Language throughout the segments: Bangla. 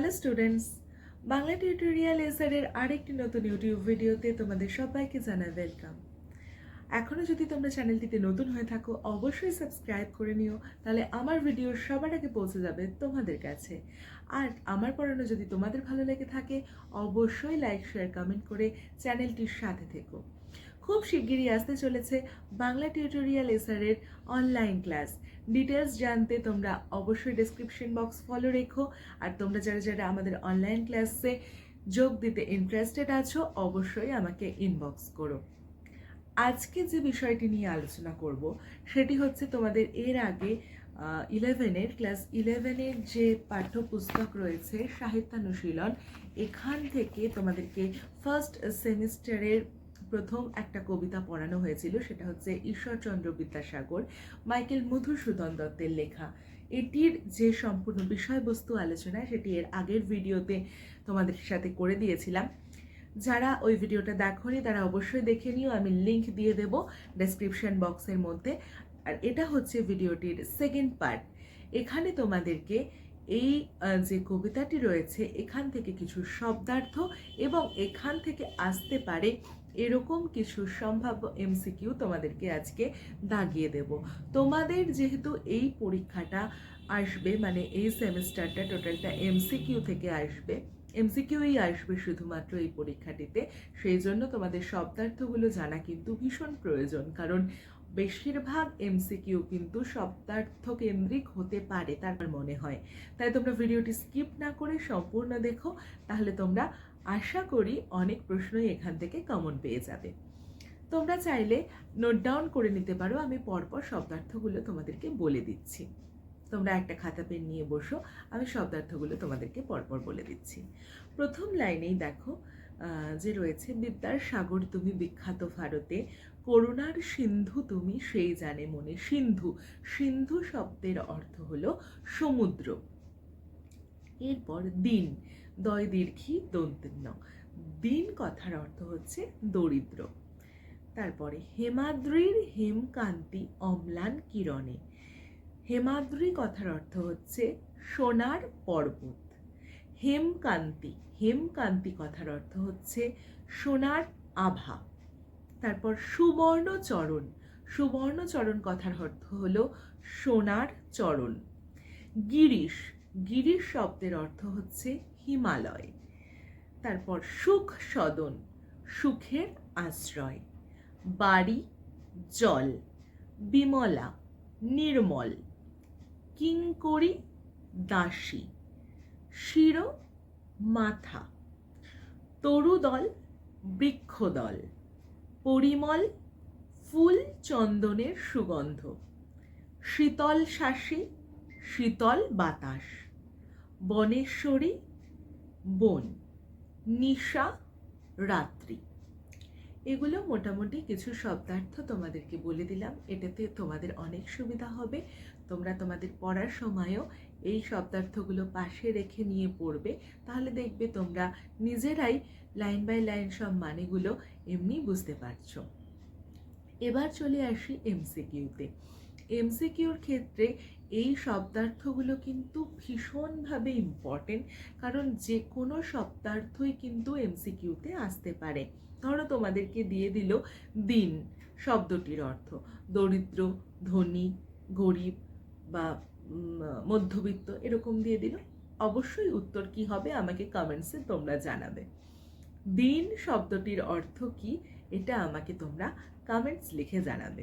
হ্যালো স্টুডেন্টস বাংলা টিউটোরিয়াল এসারের আরেকটি নতুন ইউটিউব ভিডিওতে তোমাদের সবাইকে জানাই ওয়েলকাম এখনও যদি তোমরা চ্যানেলটিতে নতুন হয়ে থাকো, অবশ্যই সাবস্ক্রাইব করে নিও, তাহলে আমার ভিডিও সবার আগে পৌঁছে যাবে তোমাদের কাছে। আর আমার পড়ানো যদি তোমাদের ভালো লেগে থাকে, অবশ্যই লাইক শেয়ার কমেন্ট করে চ্যানেলটির সাথে থেকো। খুব শিগগিরই আসতে চলেছে বাংলা টিউটোরিয়াল এসারের অনলাইন ক্লাস ডিটেলস জানতে তোমরা অবশ্যই ডেসক্রিপশন বক্স ফলো রেখো। আর তোমরা যারা যারা আমাদের অনলাইন ক্লাসে যোগ দিতে ইন্টারেস্টেড আছো, অবশ্যই আমাকে ইনবক্স করো। আজকে যে বিষয়টি নিয়ে আলোচনা করব, সেটি হচ্ছে তোমাদের এর আগে ইলেভেনের ক্লাস ইলেভেনের যে পাঠ্যপুস্তক রয়েছে, সাহিত্যানুশীলন, এখান থেকে তোমাদেরকে ফার্স্ট সেমিস্টারের প্রথম একটা কবিতা পড়ানো হয়েছিল, সেটা হচ্ছে ঈশ্বরচন্দ্র বিদ্যাসাগর, মাইকেল মধুসূদন দত্তের লেখা। এটির যে সম্পূর্ণ বিষয়বস্তু আলোচনা, সেটি এর আগের ভিডিওতে তোমাদের সাথে করে দিয়েছিলাম। যারা ওই ভিডিওটা দেখোনি, তারা অবশ্যই দেখে নিও, আমি লিংক দিয়ে দেব ডেসক্রিপশন বক্সের মধ্যে। আর এটা হচ্ছে ভিডিওটির সেকেন্ড পার্ট। এখানে তোমাদেরকে এই যে কবিতাটি রয়েছে, এখান থেকে কিছু শব্দার্থ এবং এখান থেকে আসতে পারে এরকম কিছু সম্ভাব্য এমসিকিউ তোমাদেরকে আজকে দাগিয়ে দেব। তোমাদের যেহেতু এই পরীক্ষাটা আসবে মানে এই সেমিস্টারটা টোটালটা এমসিকিউ থেকে আসবে এমসিকিউই আসবে শুধুমাত্র এই পরীক্ষাটিতে, সেই জন্য তোমাদের শব্দার্থগুলো জানা কিন্তু ভীষণ প্রয়োজন, কারণ বেশিরভাগ এমসিকিউ কিন্তু শব্দার্থ কেন্দ্রিক হতে পারে তার মনে হয়। তাই তোমরা ভিডিওটি স্কিপ না করে সম্পূর্ণ দেখো, তাহলে তোমরা আশা করি অনেক প্রশ্নই এখান থেকে কমন পেয়ে যাবে। তোমরা চাইলে নোট ডাউন করে নিতে পারো, আমি পরপর শব্দার্থগুলো তোমাদেরকে বলে দিচ্ছি। তোমরা একটা খাতা পেন নিয়ে বসো, আমি শব্দার্থগুলো তোমাদেরকে পরপর বলে দিচ্ছি। প্রথম লাইনেই দেখো যে রয়েছে, বিদ্যার সাগর তুমি বিখ্যাত ভারতে, করুণার সিন্ধু তুমি সেই জানে মনে। সিন্ধু সিন্ধু শব্দের অর্থ হলো সমুদ্র। এরপর দিন দয় দীর্ঘি দন্তিন্য দিন কথার অর্থ হচ্ছে দরিদ্র। তারপরে, হেমাদ্রির হেমকান্তি অম্লান কিরণে। হেমাদ্রি কথার অর্থ হচ্ছে সোনার পর্বত। হেমকান্তি হেমকান্তি কথার অর্থ হচ্ছে সোনার আভা। তারপর, সুবর্ণচরণ। সুবর্ণচরণ কথার অর্থ হলো সোনার চরণ। গিরিশ গিরিশ শব্দের অর্থ হচ্ছে হিমালয়। তারপর সুখ সদন, সুখের আশ্রয়। বাড়ি, জল। বিমলা, নির্মল। কিঙ্করি, দাসী। শির, মাথা। তরুদল, বৃক্ষদল। পরিমল, ফুল চন্দনের সুগন্ধ। শীতল শাসী, শীতল বাতাস। বনেশ্বরী বন, নিশা, রাত্রি। এগুলো মোটামুটি কিছু শব্দার্থ তোমাদেরকে বলে দিলাম। এটাতে তোমাদের অনেক সুবিধা হবে। তোমরা তোমাদের পড়ার সময়ও এই শব্দার্থগুলো পাশে রেখে নিয়ে পড়বে। তাহলে দেখবে তোমরা নিজেরাই লাইন বাই লাইন সব মানেগুলো এমনি বুঝতে পারছ। এবার চলে আসি এমসিকিউতে এমসিকিউর ক্ষেত্রে এই শব্দার্থগুলো কিন্তু ভীষণভাবে ইম্পর্টেন্ট কারণ যে কোনো শব্দার্থই কিন্তু এমসিকিউতে আসতে পারে। ধরো তোমাদেরকে দিয়ে দিল দিন, শব্দটির অর্থ। দরিদ্র, ধনী, গরিব বা মধ্যবিত্ত এরকম দিয়ে দিল। অবশ্যই উত্তর কি হবে আমাকে কমেন্টসে তোমরা জানাবে। দিন শব্দটির অর্থ কি? এটা আমাকে তোমরা কমেন্টস লিখে জানাবে।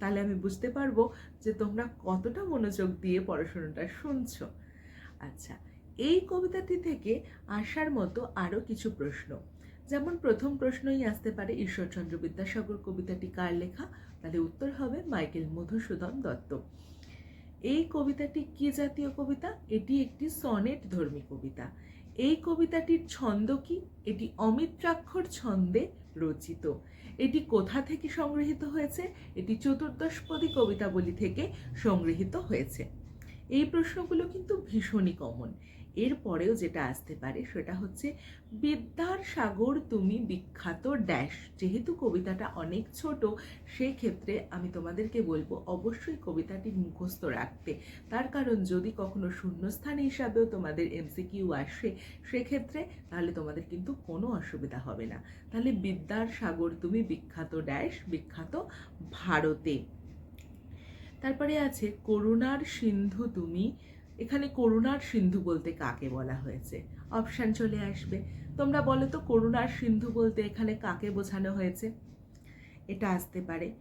তাহলে আমি বুঝতে পারব যে তোমরা কতটা মনোযোগ দিয়ে পড়াশোনাটা শুনছো। আচ্ছা এই কবিতাটি থেকে আসার মতো আরও কিছু প্রশ্ন। যেমন প্রথম প্রশ্নই আসতে পারে, ঈশ্বরচন্দ্র বিদ্যাসাগর কবিতাটি কার লেখা? তাহলে উত্তর হবে মাইকেল মধুসূদন দত্ত। এই কবিতাটি কি জাতীয় কবিতা? এটি একটি সনেট ধর্মী কবিতা। এই কবিতাটির ছন্দ কি? এটি অমিত্রাক্ষর ছন্দে রচিত। এটি কোথা থেকে সংগৃহীত হয়েছে? এটি চতুর্দশপদী কবিতাবলী থেকে সংগৃহীত হয়েছে। এই প্রশ্নগুলো কিন্তু ভীষণই কমন এরপরেও যেটা আসতে পারে সেটা হচ্ছে, বিদ্যার সাগর তুমি বিখ্যাত ড্যাশ যেহেতু কবিতাটা অনেক ছোট সেই ক্ষেত্রে আমি তোমাদেরকে বলব, অবশ্যই কবিতাটি মুখস্থ রাখতে। তার কারণ যদি কখনো শূন্যস্থান হিসাবেও তোমাদের এমসিকিউ আসে, সেক্ষেত্রে তাহলে তোমাদের কিন্তু কোনো অসুবিধা হবে না। তাহলে বিদ্যার সাগর তুমি বিখ্যাত ড্যাশ বিখ্যাত ভারতে। তারপরে আছে, করুণার সিন্ধু তুমি। এখানে করুণার সিন্ধু বলতে কাকে বলা হয়েছে? অপশান চলে আসবে। তোমরা বলো তো, করুণার সিন্ধু বলতে এখানে কাকে বোঝানো হয়েছে? এটা আসতে পারে।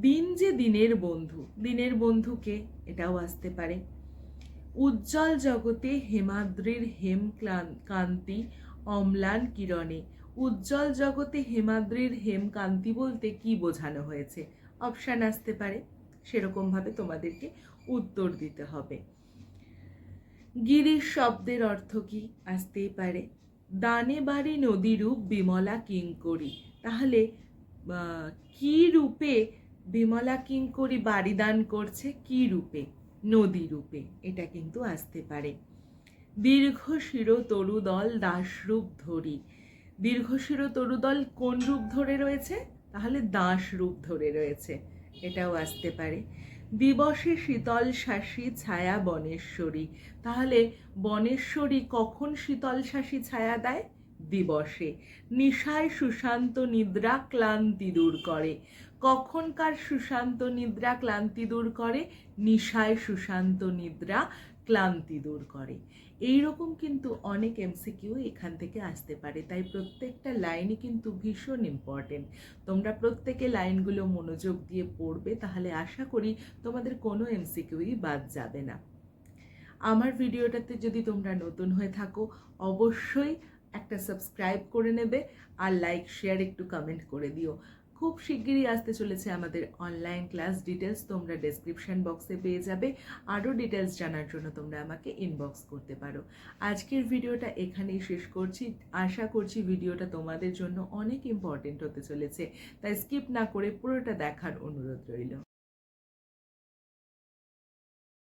দিন যে দিনের বন্ধু, দিনের বন্ধুকে এটাও আসতে পারে। উজ্জ্বল জগতে হেমাদ্রির হেম কান্তি অম্লান কিরণে। উজ্জ্বল জগতে হেমাদ্রির হেম কান্তি বলতে কি বোঝানো হয়েছে? অপশান আসতে পারে। সেরকমভাবে তোমাদেরকে উত্তর দিতে হবে। গিরিশ শব্দের অর্থ কি? আসতেই পারে। দানে বাড়ি নদীরূপ বিমলা কিঙ্করি। তাহলে কি রূপে বিমলা কিঙ্করি বাড়ি দান করছে? কি রূপে? নদী রূপে। এটা কিন্তু আসতে পারে। দীর্ঘ শির তরুদল দাসরূপ ধরি। দীর্ঘ শির তরুদল কোন রূপ ধরে রয়েছে? তাহলে দাস রূপ ধরে রয়েছে। এটাও আসতে পারে। দিবসে শীতল শাসী ছায়া বনেশ্বরী। তাহলে বনেশ্বরী কখন শীতল শাসী ছায়া দেয়? দিবসে। নিশায় সুশান্ত নিদ্রা ক্লান্তি দূর করে। কখনকার সুশান্ত নিদ্রা ক্লান্তি দূর করে? নিশায় সুশান্ত নিদ্রা ক্লান্তি দূর করে। এই রকম কিন্তু অনেক এমসিকিউ এখান থেকে আসতে পারে। তাই প্রত্যেকটা লাইনই কিন্তু ভীষণ ইম্পর্টেন্ট তোমরা প্রত্যেকে লাইনগুলো মনোযোগ দিয়ে পড়বে, তাহলে আশা করি তোমাদের কোনো এমসিকিউই বাদ যাবে না। আমার ভিডিওটাতে যদি তোমরা নতুন হয়ে থাকো, অবশ্যই একটা সাবস্ক্রাইব করে নেবে আর লাইক শেয়ার একটু কমেন্ট করে দিও। খুব শিগগিরই আসতে চলেছে আমাদের অনলাইন ক্লাস ডিটেলস তোমরা ডেসক্রিপশন বক্সে পেয়ে যাবে। আরও ডিটেলস জানার জন্য তোমরা আমাকে ইনবক্স করতে পারো। আজকের ভিডিওটা এখানেই শেষ করছি। আশা করছি ভিডিওটা তোমাদের জন্য অনেক ইম্পর্টেন্ট হতে চলেছে। তাই স্কিপ না করে পুরোটা দেখার অনুরোধ রইল।